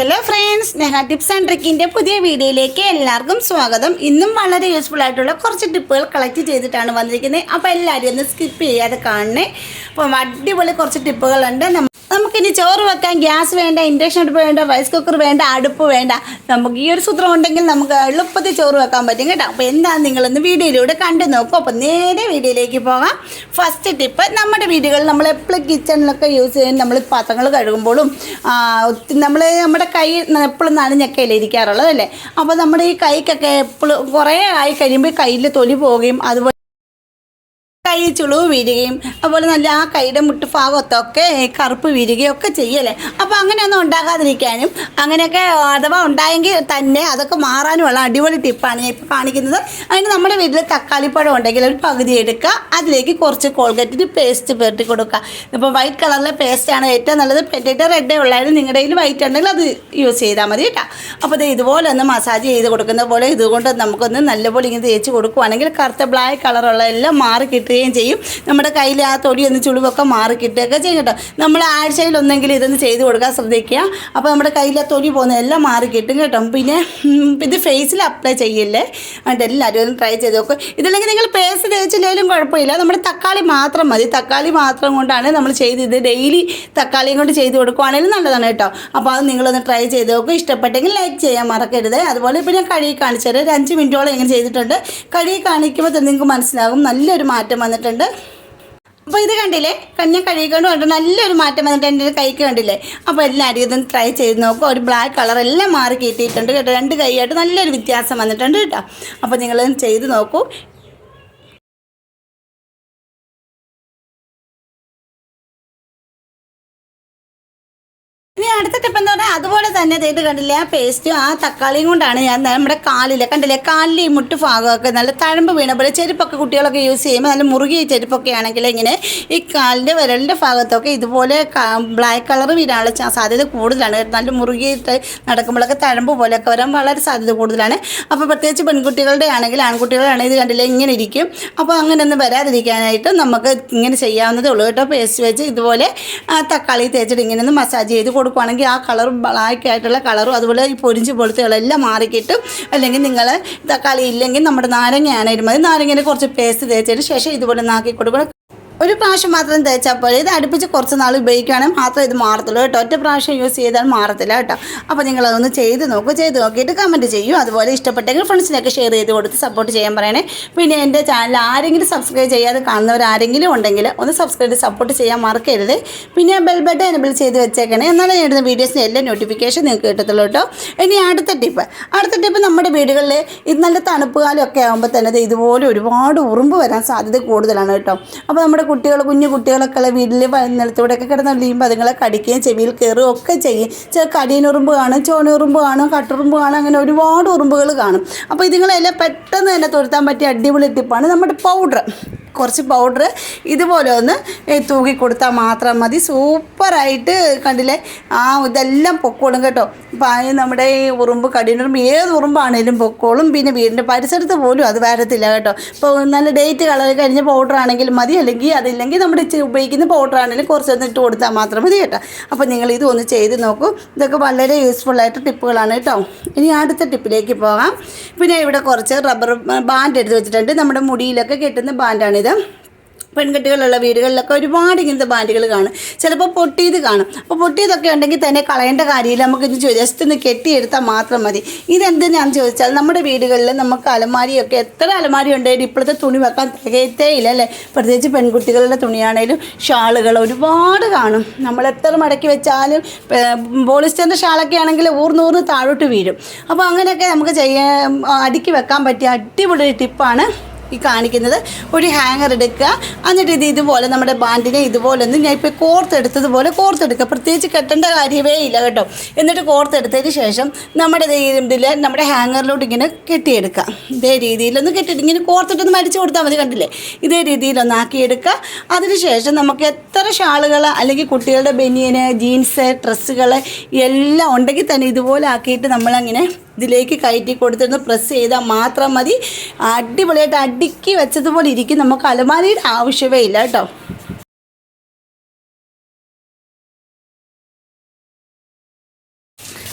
Hello friends Neha tips and ട്രിക്കിന്റെ പുതിയ വീഡിയോയിലേക്ക് എല്ലാവർക്കും സ്വാഗതം. ഇന്നും വളരെ യൂസ്ഫുൾ ആയിട്ടുള്ള കുറച്ച് ടിപ്പുകൾ കളക്ട് ചെയ്തിട്ടാണ് വന്നിരിക്കുന്നത്. അപ്പോൾ എല്ലാവരും ഒന്ന് സ്കിപ്പ് ചെയ്യാതെ കാണണേ. അപ്പോൾ അടിപൊളി കുറച്ച് ടിപ്പുകളുണ്ട് നമുക്കിനി ചോറ് വെക്കാൻ ഗ്യാസ് വേണ്ട ഇൻഡക്ഷൻ അടുപ്പ് വേണ്ട റൈസ് കുക്കർ വേണ്ട അടുപ്പ് വേണ്ട. നമുക്ക് ഈ ഒരു സൂത്രം ഉണ്ടെങ്കിൽ നമുക്ക് എളുപ്പത്തിൽ ചോറ് വെക്കാൻ പറ്റും കേട്ടോ. അപ്പോൾ എന്താണ് നിങ്ങളൊന്ന് വീഡിയോയിലൂടെ കണ്ടു നോക്കും. അപ്പോൾ നേരെ വീഡിയോയിലേക്ക് പോകാം. ഫസ്റ്റ് ടിപ്പ് നമ്മുടെ വീടുകളിൽ നമ്മൾ എപ്പോഴും കിച്ചണിലൊക്കെ യൂസ് ചെയ്യുന്ന നമ്മൾ പാത്രങ്ങൾ കഴുകുമ്പോഴും നമ്മൾ നമ്മുടെ കൈ എപ്പോഴും നനഞ്ഞൊക്കെയല്ലേ ഇരിക്കാറുള്ളത് അല്ലേ? അപ്പോൾ നമ്മുടെ ഈ കൈക്കൊക്കെ എപ്പോഴും കുറേ ആയി കഴിയുമ്പോൾ കയ്യിൽ തൊലി പോവുകയും അതുപോലെ കൈ ചുളിവ് വീഴുകയും അതുപോലെ നല്ല ആ കൈയുടെ മുട്ടുഭാഗത്തൊക്കെ കറുപ്പ് വീഴുകയും ഒക്കെ ചെയ്യല്ലേ? അപ്പോൾ അങ്ങനെയൊന്നും ഉണ്ടാകാതിരിക്കാനും അങ്ങനെയൊക്കെ അഥവാ ഉണ്ടായെങ്കിൽ തന്നെ അതൊക്കെ മാറാനുമുള്ള അടിപൊളി ടിപ്പാണ് ഞാൻ ഇപ്പോൾ കാണിക്കുന്നത്. അതിന് നമ്മുടെ വീട്ടിൽ തക്കാളിപ്പഴം ഉണ്ടെങ്കിൽ ഒരു പകുതി എടുക്കുക. അതിലേക്ക് കുറച്ച് കോൾഗേറ്റിന് പേസ്റ്റ് പുരട്ടി കൊടുക്കുക. ഇപ്പോൾ വൈറ്റ് കളറിലെ പേസ്റ്റാണ് ഏറ്റവും നല്ലത്. പെറ്റിട്ട് റെഡേ ഉള്ളായാലും നിങ്ങളുടെ കയ്യിൽ വൈറ്റ് ഉണ്ടെങ്കിൽ അത് യൂസ് ചെയ്താൽ മതി കേട്ടോ. അപ്പോൾ ഇത് ഇതുപോലെ ഒന്ന് മസാജ് ചെയ്ത് കൊടുക്കുന്ന പോലെ ഇതുകൊണ്ട് നമുക്കൊന്ന് നല്ലപോലെ ഇങ്ങനെ തേച്ച് കൊടുക്കുവാണെങ്കിൽ കറുത്ത ബ്ലാക്ക് കളറുള്ള എല്ലാം മാറി കിട്ടുകയും ചെയ്യും. നമ്മുടെ കയ്യിൽ ആ തൊടി ഒന്ന് ചുളിവൊക്കെ മാറി കിട്ടുകയൊക്കെ ചെയ്യും കേട്ടോ. നമ്മൾ ആഴ്ചയിൽ ഒന്നെങ്കിലും ഇതൊന്ന് ചെയ്ത് കൊടുക്കാൻ ശ്രദ്ധിക്കുക. അപ്പോൾ നമ്മുടെ കയ്യിൽ ആ തൊലി പോകുന്ന എല്ലാം മാറി കിട്ടും. കേട്ടോ പിന്നെ ഇത് ഫേസിൽ അപ്ലൈ ചെയ്യില്ലേ? അതുകൊണ്ട് എല്ലാവരും ഒന്ന് ട്രൈ ചെയ്ത് നോക്കും. ഇതല്ലെങ്കിൽ നിങ്ങൾ പേസ്റ്റ് തേച്ചില്ലെങ്കിലും കുഴപ്പമില്ല. നമ്മുടെ തക്കാളി മാത്രം മതി. തക്കാളി മാത്രം കൊണ്ടാണ് നമ്മൾ ചെയ്ത് ഇത് ഡെയിലി തക്കാളിയും കൊണ്ട് ചെയ്ത് കൊടുക്കുവാണെങ്കിലും നല്ലതാണ് കേട്ടോ. അപ്പോൾ അത് നിങ്ങളൊന്ന് ട്രൈ ചെയ്ത് നോക്കും. ഇഷ്ടപ്പെട്ടെങ്കിൽ ലൈക്ക് ചെയ്യാൻ മറക്കരുത്. അതുപോലെ ഇപ്പോൾ ഞാൻ കഴുകി കാണിച്ചത് ഒരു അഞ്ച് മിനിറ്റോളം ഇങ്ങനെ ചെയ്തിട്ടുണ്ട്. കഴുകി കാണിക്കുമ്പോൾ തന്നെ നിങ്ങൾക്ക് മനസ്സിലാകും. നല്ലൊരു മാറ്റം വന്നിട്ടുണ്ട്. അപ്പോൾ ഇത് കണ്ടില്ലേ? കഞ്ഞ കഴുകിക്കൊണ്ട് കൊണ്ട് നല്ലൊരു മാറ്റം വന്നിട്ട് എന്റെ കൈക്ക് കണ്ടില്ലേ? അപ്പോൾ എല്ലാവരും ഇതും ട്രൈ ചെയ്ത് നോക്കുക ഒരു ബ്ലാക്ക് കളർ എല്ലാം മാറി കിട്ടിയിട്ടുണ്ട് കേട്ടോ. രണ്ട് കൈയായിട്ട് നല്ലൊരു വ്യത്യാസം വന്നിട്ടുണ്ട് കേട്ടോ. അപ്പോൾ നിങ്ങളൊന്ന് ചെയ്ത് നോക്കൂ. തന്നെ ചെയ്ത് കണ്ടില്ലേ? ആ പേസ്റ്റും ആ തക്കാളിയും കൊണ്ടാണ് ഞാൻ നമ്മുടെ കാലിലെ കണ്ടില്ലേ? കാലിലെ ഈ മുട്ട് ഭാഗമൊക്കെ നല്ല തഴമ്പ് വീണ പോലെ ചെരുപ്പൊക്കെ കുട്ടികളൊക്കെ യൂസ് ചെയ്യുമ്പോൾ നല്ല മുറുകിയ ചെരുപ്പൊക്കെ ആണെങ്കിൽ ഇങ്ങനെ ഈ കാലിന്റെ വിരലിന്റെ ഭാഗത്തൊക്കെ ഇതുപോലെ ബ്ലാക്ക് കളർ വീഴാനുള്ള സാധ്യത കൂടുതലാണ്. നല്ല മുറുകിയിട്ട് നടക്കുമ്പോഴൊക്കെ തഴമ്പ് പോലെയൊക്കെ വരാൻ വളരെ സാധ്യത കൂടുതലാണ്. അപ്പോൾ പ്രത്യേകിച്ച് പെൺകുട്ടികളുടെ ആണെങ്കിൽ ആൺകുട്ടികളാണെങ്കിൽ ഇത് കണ്ടില്ലേ? ഇങ്ങനെ ഇരിക്കും. അപ്പോൾ അങ്ങനെയൊന്നും വരാതിരിക്കാനായിട്ട് നമുക്ക് ഇങ്ങനെ ചെയ്യാവുന്നതേ ഉള്ളൂ കേട്ടോ. പേസ്റ്റ് വെച്ച് ഇതുപോലെ തക്കാളി തേച്ചിട്ട് ഇങ്ങനെ ഒന്ന് മസാജ് ചെയ്ത് കൊടുക്കുകയാണെങ്കിൽ ആ കളർ ബ്ലാക്ക് ആയിട്ടുള്ള കളറും അതുപോലെ ഈ പൊരിഞ്ച് പോലത്തെകളെല്ലാം മാറിക്കിട്ടും. അല്ലെങ്കിൽ നിങ്ങൾ തക്കാളി ഇല്ലെങ്കിൽ നമ്മുടെ നാരങ്ങയാണെങ്കിലും മതി നാരങ്ങയിൽ കുറച്ച് പേസ്റ്റ് തേച്ചതിന് ശേഷം ഇതുപോലെ നാക്കി കൊടുക്കണം ഒരു പ്രാവശ്യം മാത്രം തേച്ചാൽ പോലെ ഇത് അടുപ്പിച്ച് കുറച്ച് നാൾ ഉപയോഗിക്കുകയാണെങ്കിൽ മാത്രമേ ഇത് മാറത്തുള്ളൂ കേട്ടോ. ഒറ്റ പ്രാവശ്യം യൂസ് ചെയ്താൽ മാറത്തില്ല കേട്ടോ. അപ്പോൾ നിങ്ങളതൊന്ന് ചെയ്ത് നോക്കൂ. ചെയ്ത് നോക്കിയിട്ട് കമന്റ് ചെയ്യൂ. അതുപോലെ ഇഷ്ടപ്പെട്ടെങ്കിൽ ഫ്രണ്ട്സിനൊക്കെ ഷെയർ ചെയ്ത് കൊടുത്ത് സപ്പോർട്ട് ചെയ്യാൻ പറയണേ. പിന്നെ എന്റെ ചാനൽ ആരെങ്കിലും സബ്സ്ക്രൈബ് ചെയ്യാതെ കാണുന്നവർ ആരെങ്കിലും ഉണ്ടെങ്കിൽ ഒന്ന് സബ്സ്ക്രൈബ് ചെയ്ത് സപ്പോർട്ട് ചെയ്യാൻ മറക്കരുത്. പിന്നെ ബെൽ ബട്ടൺ എനബിൾ ചെയ്ത് വെച്ചേക്കണേ. എന്നാലും ഞാൻ ഇടുന്ന വീഡിയോസിന് എല്ലാ നോട്ടിഫിക്കേഷൻ നിങ്ങൾക്ക് കിട്ടത്തുള്ളൂ കേട്ടോ. ഇനി അടുത്ത ടിപ്പ് അടുത്ത ടിപ്പ് നമ്മുടെ വീടുകളിൽ ഇത് നല്ല തണുപ്പ് കാലമൊക്കെ ആകുമ്പോൾ തന്നെ ഇതുപോലെ ഒരുപാട് ഉറുമ്പ് വരാൻ സാധ്യത കൂടുതലാണ് കേട്ടോ. അപ്പോൾ നമ്മുടെ കുട്ടികൾ കുഞ്ഞു കുട്ടികളൊക്കെ വീട്ടിൽ നിലത്തൂടെയൊക്കെ കിടന്ന് കഴിയുമ്പോൾ അതുങ്ങളെ കടിക്കുകയും ചെവിയിൽ കയറുകയും ഒക്കെ ചെയ്യും. ചില കടീനുറുമ്പ് കാണും ചോണയുറുമ്പ് കാണും കട്ടുറുമ്പ് കാണും അങ്ങനെ ഒരുപാട് ഉറുമ്പുകൾ കാണും. അപ്പോൾ ഇതുങ്ങളെല്ലാം പെട്ടെന്ന് തന്നെ തുരുത്താൻ പറ്റിയ അടിപൊളി ടിപ്പാണ് നമ്മുടെ പൗഡർ കുറച്ച് പൗഡർ ഇതുപോലെ ഒന്ന് തൂകി കൊടുത്താൽ മാത്രം മതി. സൂപ്പറായിട്ട് കണ്ടില്ലേ? ആ ഇതെല്ലാം പൊക്കോളും കേട്ടോ. അപ്പം നമ്മുടെ ഈ ഉറുമ്പ് കടിയുറുമ്പ് ഏത് ഉറുമ്പാണേലും പൊക്കോളും. പിന്നെ വീടിന്റെ പരിസരത്ത് പോലും അത് വരത്തില്ല കേട്ടോ. ഇപ്പോൾ നല്ല ഡേറ്റ് കളർ കഴിഞ്ഞ പൗഡർ ആണെങ്കിൽ മതി. അല്ലെങ്കിൽ അതില്ലെങ്കിൽ നമ്മുടെ ഉപയോഗിക്കുന്ന പൗഡർ ആണെങ്കിലും കുറച്ചൊന്ന് ഇട്ട് കൊടുത്താൽ മാത്രം മതി കേട്ടോ. അപ്പോൾ നിങ്ങൾ ഇത് ഒന്ന് ചെയ്ത് നോക്കൂ. ഇതൊക്കെ വളരെ യൂസ്ഫുള്ളായിട്ട് ടിപ്പുകളാണ് കേട്ടോ. ഇനി അടുത്ത ടിപ്പിലേക്ക് പോകാം. പിന്നെ ഇവിടെ കുറച്ച് റബ്ബർ ബാൻഡ് എടുത്ത് വെച്ചിട്ടുണ്ട്. നമ്മുടെ മുടിയിലൊക്കെ കെട്ടുന്ന ബാൻഡാണിത് പെൺകുട്ടികളുള്ള വീടുകളിലൊക്കെ ഒരുപാട് ഇങ്ങനത്തെ ബാൻഡുകൾ കാണും. ചിലപ്പോൾ പൊട്ടിയത് കാണും. അപ്പോൾ പൊട്ടിയതൊക്കെ ഉണ്ടെങ്കിൽ തന്നെ കളയേണ്ട കാര്യമില്ല. നമുക്ക് ഇത് ജസ്റ്റ് ഒന്ന് കെട്ടിയെടുത്താൽ മാത്രം മതി. ഇതെന്തിനാണെന്ന് ചോദിച്ചാൽ നമ്മുടെ വീടുകളിൽ നമുക്ക് അലമാരിയൊക്കെ എത്ര അലമാരി ഉണ്ടെങ്കിലും ഇപ്പോഴത്തെ തുണി വെക്കാൻ തികയത്തേ ഇല്ല അല്ലേ? പ്രത്യേകിച്ച് പെൺകുട്ടികളുടെ തുണിയാണേലും ഷാളുകൾ ഒരുപാട് കാണും. നമ്മൾ എത്ര മടക്കി വെച്ചാലും പോളിസ്റ്ററിന്റെ ഷാളൊക്കെ ആണെങ്കിൽ ഊർന്നൂർന്ന് താഴോട്ട് വീഴും. അപ്പോൾ അങ്ങനെയൊക്കെ നമുക്ക് ചെയ്യാൻ അടുക്കി വെക്കാൻ പറ്റിയ അടിപൊളി ടിപ്പാണ് ഈ കാണിക്കുന്നത് ഒരു ഹാങ്ങർ എടുക്കുക. എന്നിട്ട് ഇത് ഇതുപോലെ നമ്മുടെ ബാൻഡിനെ ഇതുപോലെ ഒന്ന് ഞാൻ ഇപ്പോൾ കോർത്തെടുത്തതുപോലെ കോർത്തെടുക്കുക പ്രത്യേകിച്ച് കെട്ടേണ്ട കാര്യമേ ഇല്ല കേട്ടോ. എന്നിട്ട് കോർത്തെടുത്തതിന് ശേഷം നമ്മുടെ ഇതിൽ നമ്മുടെ ഹാങ്ങറിലോട്ട് ഇങ്ങനെ കെട്ടിയെടുക്കുക. ഇതേ രീതിയിലൊന്ന് കെട്ടിയിട്ട് ഇങ്ങനെ കോർത്തിട്ടൊന്ന് മരിച്ചു കൊടുത്താൽ മതി കണ്ടില്ലേ? ഇതേ രീതിയിലൊന്ന് ആക്കിയെടുക്കുക. അതിനുശേഷം നമുക്ക് എത്ര ഷാളുകൾ അല്ലെങ്കിൽ കുട്ടികളുടെ ബനിയന് ജീൻസ് ഡ്രസ്സുകൾ എല്ലാം ഉണ്ടെങ്കിൽ തന്നെ ഇതുപോലെ ആക്കിയിട്ട് നമ്മളങ്ങനെ ഇതിലേക്ക് കയറ്റി കൊടുത്തിരുന്ന്. പ്രസ് ചെയ്താൽ മാത്രം മതി. അടിപൊളിയായിട്ട് അടുക്കി വെച്ചതുപോലെ ഇരിക്കും. നമുക്ക് അലമാരിയുടെ ആവശ്യമേ ഇല്ല കേട്ടോ.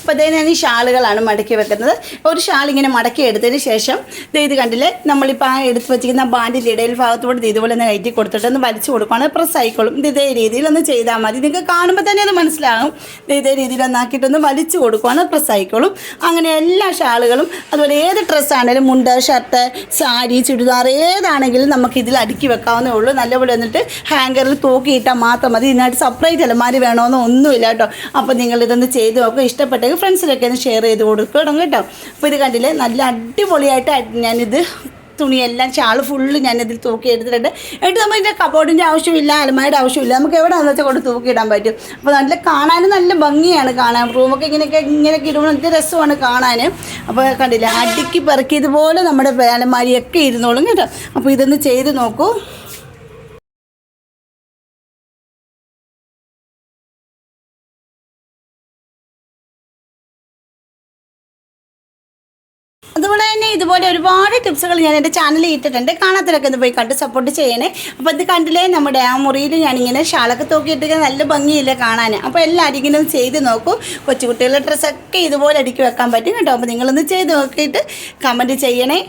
അപ്പോൾ തന്നെ ഈ ഷാളുകളാണ് മടക്കി വെക്കുന്നത്. ഒരു ഷാൾ ഇങ്ങനെ മടക്കി എടുത്തതിന് ശേഷം ഇത് കണ്ടില്ലേ? നമ്മളിപ്പോൾ ആ എടുത്ത് വെച്ചിരിക്കുന്ന ബാൻഡിന്റെ ഇടയിൽ ഭാഗത്തോട് ഇതുപോലെ ഒന്ന് കയറ്റി കൊടുത്തിട്ട് ഒന്ന് വലിച്ചു കൊടുക്കുകയാണ് പ്രസ് ആയിക്കോളും. ഇത് രീതിയിൽ ഒന്ന് ചെയ്താൽ മതി. നിങ്ങൾക്ക് കാണുമ്പോൾ തന്നെ അത് മനസ്സിലാകും. ഇതേ രീതിയിൽ ഒന്നാക്കിയിട്ടൊന്ന് വലിച്ചു കൊടുക്കുകയാണ് പ്രസ് ആയിക്കോളും. അങ്ങനെ എല്ലാ ഷാളുകളും അതുപോലെ ഏത് ഡ്രസ്സാണേലും മുണ്ട് ഷർട്ട് സാരി ചുരിദാർ ഏതാണെങ്കിലും നമുക്ക് ഇതിൽ അടുക്കി വെക്കാവുന്നേ ഉള്ളൂ. നല്ലപോലെ എന്നിട്ട് ഹാങ്കറിൽ തൂക്കിയിട്ടാൽ മാത്രം മതി. ഇതിനായിട്ട് സെപ്പറേറ്റ് അലമാരി വേണമെന്നോ ഒന്നുമില്ല കേട്ടോ. അപ്പോൾ നിങ്ങൾ ഇതൊന്ന് ചെയ്ത് നോക്കുക. ഇഷ്ടപ്പെട്ടെങ്കിൽ ഫ്രണ്ട്സിനൊക്കെ ഒന്ന് ഷെയർ ചെയ്ത് കൊടുക്കണം കേട്ടോ. അപ്പോൾ ഇത് കണ്ടില്ലേ? നല്ല അടിപൊളിയായിട്ട് ഞാനിത് തുണിയെല്ലാം ചാൾ ഫുള്ള് ഞാനിതിൽ തൂക്കി എടുത്തിട്ടുണ്ട്. എന്നിട്ട് നമ്മൾ ഇതിന്റെ കബോർഡിന്റെ ആവശ്യമില്ല അലമാരുടെ ആവശ്യമില്ല. നമുക്ക് എവിടെയാണെന്ന് വെച്ചാൽ കൊണ്ട് തൂക്കിയിടാൻ പറ്റും. അപ്പോൾ നല്ല കാണാനും നല്ല ഭംഗിയാണ് കാണാൻ. റൂമൊക്കെ ഇങ്ങനെയൊക്കെ ഇങ്ങനെയൊക്കെ ഇടുമ്പോൾ നല്ല രസമാണ് കാണാൻ. അപ്പോൾ കണ്ടില്ല? അടുക്കി പെറുക്കിയതുപോലെ നമ്മുടെ അലമാരിയൊക്കെ ഇരുന്നോളും കേട്ടോ. അപ്പോൾ ഇതൊന്ന് ചെയ്ത് നോക്കൂ. ഇതുപോലെ ഒരുപാട് ടിപ്സുകൾ ഞാൻ എന്റെ ചാനലിൽ ഇട്ടിട്ടുണ്ട്. കാണാത്തവരൊക്കെ ഒന്ന് പോയി കണ്ട് സപ്പോർട്ട് ചെയ്യണേ. അപ്പോൾ ഇത് കണ്ടില്ലേ നമ്മുടെ ആ മുറിയിൽ ഞാനിങ്ങനെ ഷാളൊക്കെ തൂക്കിയിട്ട് നല്ല ഭംഗിയില്ലേ കാണാൻ. അപ്പോൾ എല്ലാവരും ഇങ്ങനെ ഒന്ന് ചെയ്ത് നോക്കൂ. കൊച്ചുകുട്ടികളുടെ ഡ്രസ്സൊക്കെ ഇതുപോലെ അടുക്കി വെക്കാൻ പറ്റും കേട്ടോ. അപ്പോൾ നിങ്ങളൊന്ന് ചെയ്ത് നോക്കിയിട്ട് കമന്റ് ചെയ്യണേ.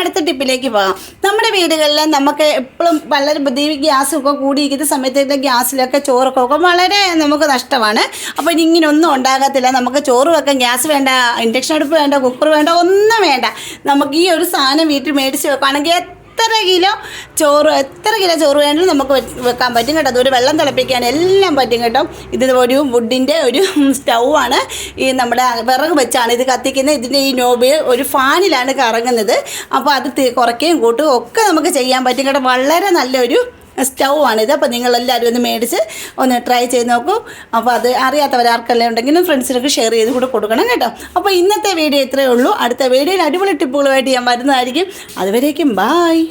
അടുത്ത ടിപ്പിലേക്ക് പോകാം. നമ്മുടെ വീടുകളിൽ നമുക്ക് എപ്പോഴും വളരെ ബുദ്ധി ഗ്യാസൊക്കെ കൂടിയിരിക്കുന്ന സമയത്ത് ഗ്യാസിലൊക്കെ ചോറൊക്കെ വെക്കാൻ വളരെ നമുക്ക് നഷ്ടമാണ്. അപ്പോൾ ഇനി ഇങ്ങനെ ഒന്നും ഉണ്ടാകത്തില്ല. നമുക്ക് ചോറ് വെക്കാൻ ഗ്യാസ് വേണ്ട ഇൻഡക്ഷൻ അടുപ്പ് വേണ്ട കുക്കർ വേണ്ട ഒന്നും വേണ്ട. നമുക്ക് ഈ ഒരു സാധനം വീട്ടിൽ മേടിച്ച് വെക്കുകയാണെങ്കിൽ എത്ര കിലോ ചോറ് എത്ര കിലോ ചോറ് വേണമെങ്കിലും നമുക്ക് വെക്കാൻ പറ്റും കേട്ടോ. അതൊരു വെള്ളം തിളപ്പിക്കാൻ എല്ലാം പറ്റും കേട്ടോ. ഇത് ഒരു വുഡിന്റെ ഒരു സ്റ്റൗ ആണ്. ഈ നമ്മുടെ വിറക് വെച്ചാണ് ഇത് കത്തിക്കുന്നത്. ഇതിന്റെ ഈ നോബ് ഒരു ഫാനിലാണ് കറങ്ങുന്നത്. അപ്പോൾ അത് കുറയ്ക്കുകയും കൂട്ടുകയും ഒക്കെ നമുക്ക് ചെയ്യാൻ പറ്റും കേട്ടോ. വളരെ നല്ലൊരു സ്റ്റൗ ആണിത് അപ്പോൾ നിങ്ങളെല്ലാവരും ഒന്ന് മേടിച്ച് ഒന്ന് ട്രൈ ചെയ്ത് നോക്കൂ. അപ്പോൾ അത് അറിയാത്തവരാർക്കെല്ലാം ഉണ്ടെങ്കിലും ഫ്രണ്ട്സിനൊക്കെ ഷെയർ ചെയ്ത് കൂടെ കൊടുക്കണം കേട്ടോ. അപ്പോൾ ഇന്നത്തെ വീഡിയോ ഇത്രയേ ഉള്ളൂ. അടുത്ത വീഡിയോയിൽ അടിപൊളി ടിപ്പുകളുമായിട്ട് ഞാൻ വരുന്നതായിരിക്കും. അതുവരേക്കും ബായ്